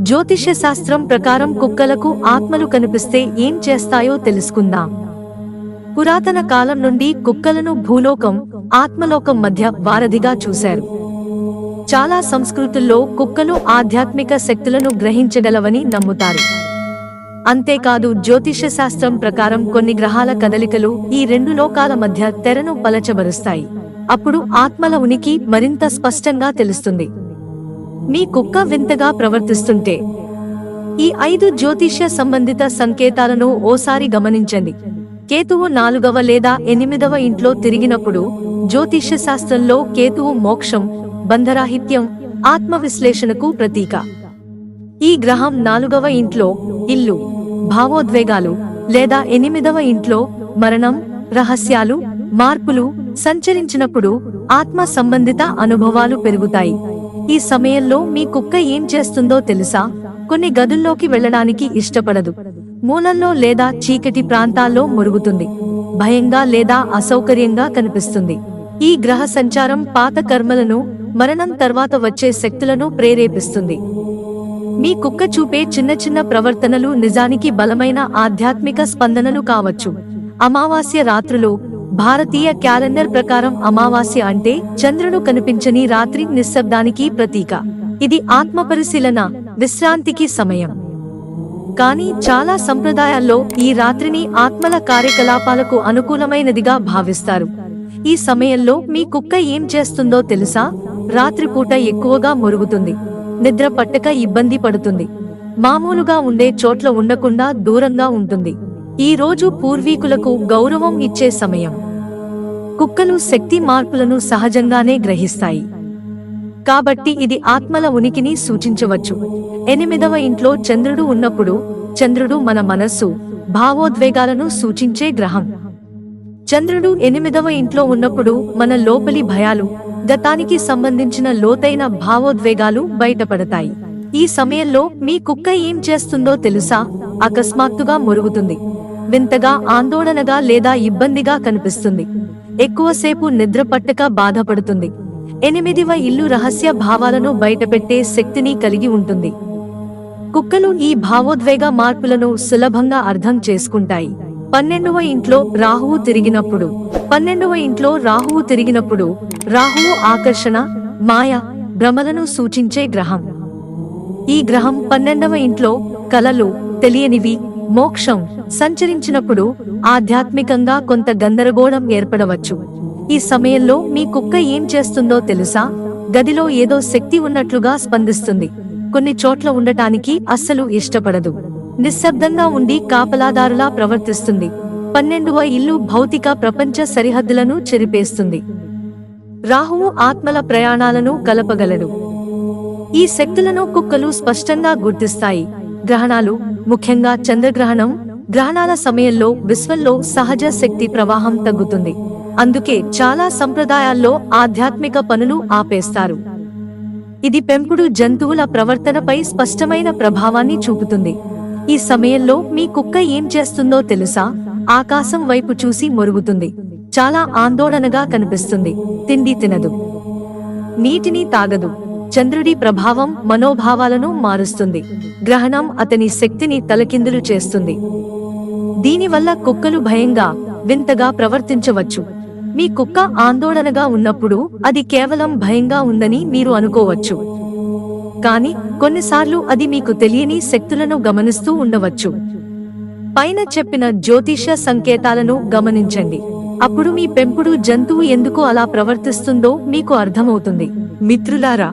జ్యోతిష్య శాస్త్రం ప్రకారం కుక్కలకు ఆత్మలు కనిపిస్తే ఏం చేస్తాయో తెలుసుకుందాం. పురాతన కాలం నుండి కుక్కలను భూలోకం ఆత్మలోకం మధ్య వారధిగా చూశారు. చాలా సంస్కృతుల్లో కుక్కలు ఆధ్యాత్మిక శక్తులను గ్రహించగలవని నమ్ముతారు. అంతేకాదు జ్యోతిష్య శాస్త్రం ప్రకారం కొన్ని గ్రహాల కదలికలు ఈ రెండు లోకాల మధ్య తెరను పలచబరుస్తాయి. అప్పుడు ఆత్మల ఉనికి మరింత స్పష్టంగా తెలుస్తుంది. మీ కుక్క వింతగా ప్రవర్తిస్తుంటే. ఈ ఐదు జ్యోతిష్య సంబంధిత సంకేతాలను ఓసారి గమనించండి. కేతువు నాలుగవ లేదా ఎనిమిదవ ఇంట్లో తిరిగినప్పుడు జ్యోతిష్య శాస్త్రంలో కేతువు మోక్షం బంధరాహిత్యం ఆత్మ విశ్లేషణకు ప్రతీక. ఈ గ్రహం నాలుగవ ఇంట్లో ఇల్లు భావోద్వేగాలు లేదా ఎనిమిదవ ఇంట్లో మరణం రహస్యాలు మార్పులు సంచరించినప్పుడు ఆత్మ సంబంధిత అనుభవాలు పెరుగుతాయి. ఈ సమయంలో మీ కుక్క ఏం చేస్తుందో తెలుసా? కొన్ని గదుల్లోకి వెళ్ళడానికి ఇష్టపడదు. మూలల్లో లేదా చీకటి ప్రాంతాల్లో మురుగుతుంది. భయంగా లేదా అసౌకర్యంగా కనిపిస్తుంది. ఈ గ్రహ సంచారం పాత కర్మలను మరణం తర్వాత వచ్చే శక్తులను ప్రేరేపిస్తుంది. మీ కుక్క చూపే చిన్న చిన్న ప్రవర్తనలు నిజానికి బలమైన ఆధ్యాత్మిక స్పందనలు కావచ్చు. అమావాస్య రాత్రులు భారతీయ క్యాలెండర్ ప్రకారం అమావాస్య అంటే చంద్రుడు కనిపించని రాత్రి నిశ్శబ్దానికి ప్రతీక. ఇది ఆత్మ పరిశీలన విశ్రాంతికి సమయం. కానీ చాలా సంప్రదాయాల్లో ఈ రాత్రిని ఆత్మల కార్యకలాపాలకు అనుకూలమైనదిగా భావిస్తారు. ఈ సమయంలో మీ కుక్క ఏం చేస్తుందో తెలుసా? రాత్రిపూట ఎక్కువగా మురుగుతుంది. నిద్ర పట్టక ఇబ్బంది పడుతుంది. మామూలుగా ఉండే చోట్ల ఉండకుండా దూరంగా ఉంటుంది. ఈ రోజు పూర్వీకులకు గౌరవం ఇచ్చే సమయం. కుక్కలు శక్తి మార్పులను సహజంగానే గ్రహిస్తాయి. కాబట్టి ఇది ఆత్మల ఉనికిని సూచించవచ్చు. ఎనిమిదవ ఇంట్లో చంద్రుడు ఉన్నప్పుడు చంద్రుడు మన మనస్సు భావోద్వేగాలను సూచించే గ్రహం. చంద్రుడు ఎనిమిదవ ఇంట్లో ఉన్నప్పుడు మన లోపలి భయాలు గతానికి సంబంధించిన లోతైన భావోద్వేగాలు బయటపడతాయి. ఈ సమయంలో మీ కుక్క ఏం చేస్తుందో తెలుసా? అకస్మాత్తుగా మురుగుతుంది. వింతగా ఆందోళనగా లేదా ఇబ్బందిగా కనిపిస్తుంది. ఎక్కువసేపు నిద్ర పట్టక బాధపడుతుంది. ఎనిమిదివ ఇల్లు రహస్య భావాలను బయటపెట్టే శక్తిని కలిగి ఉంటుంది. కుక్కలు ఈ భావోద్వేగ మార్పులను సులభంగా అర్థం చేసుకుంటాయి. పన్నెండవ ఇంట్లో రాహువు తిరిగినప్పుడు పన్నెండవ ఇంట్లో రాహువు తిరిగినప్పుడు రాహువు ఆకర్షణ మాయ భ్రమలను సూచించే గ్రహం. ఈ గ్రహం పన్నెండవ ఇంట్లో కలలు తెలియనివి మోక్షం సంచరించినప్పుడు ఆధ్యాత్మికంగా కొంత గందరగోళం ఏర్పడవచ్చు. ఈ సమయంలో మీ కుక్క ఏం చేస్తుందో తెలుసా? గదిలో ఏదో శక్తి ఉన్నట్లుగా స్పందిస్తుంది. కొన్ని చోట్ల ఉండటానికి అస్సలు ఇష్టపడదు. నిశ్శబ్దంగా ఉండి కాపలాదారులా ప్రవర్తిస్తుంది. పన్నెండవ ఇల్లు భౌతిక ప్రపంచ సరిహద్దులను చెరిపేస్తుంది. రాహువు ఆత్మల ప్రయాణాలను కలపగలడు. ఈ శక్తులను కుక్కలు స్పష్టంగా గుర్తిస్తాయి. గ్రహణాలు ముఖ్యంగా చంద్రగ్రహణం గ్రహణాల సమయంలో విశ్వంలో సహజ శక్తి ప్రవాహం తగ్గుతుంది. అందుకే చాలా సంప్రదాయాల్లో ఆధ్యాత్మిక పనులు ఆపేస్తారు. ఇది పెంపుడు జంతువుల ప్రవర్తనపై స్పష్టమైన ప్రభావాన్ని చూపుతుంది. ఈ సమయంలో మీ కుక్క ఏం చేస్తుందో తెలుసా? ఆకాశం వైపు చూసి మొరుగుతుంది. చాలా ఆందోళనగా కనిపిస్తుంది. తిండి తినదు. నీటిని తాగదు. చంద్రుడి ప్రభావం మనోభావాలను మారుస్తుంది. గ్రహణం అతని శక్తిని తలకిందులు చేస్తుంది. దీనివల్ల కుక్కలు భయంగా వింతగా ప్రవర్తించవచ్చు. మీ కుక్క ఆందోళనగా ఉన్నప్పుడు అది కేవలం భయంగా ఉందని మీరు అనుకోవచ్చు. కానీ కొన్నిసార్లు అది మీకు తెలియని శక్తులను గమనిస్తూ ఉండవచ్చు. పైన చెప్పిన జ్యోతిష సంకేతాలను గమనించండి. అప్పుడు మీ పెంపుడు జంతువు ఎందుకు అలా ప్రవర్తిస్తుందో మీకు అర్థమవుతుంది. మిత్రులారా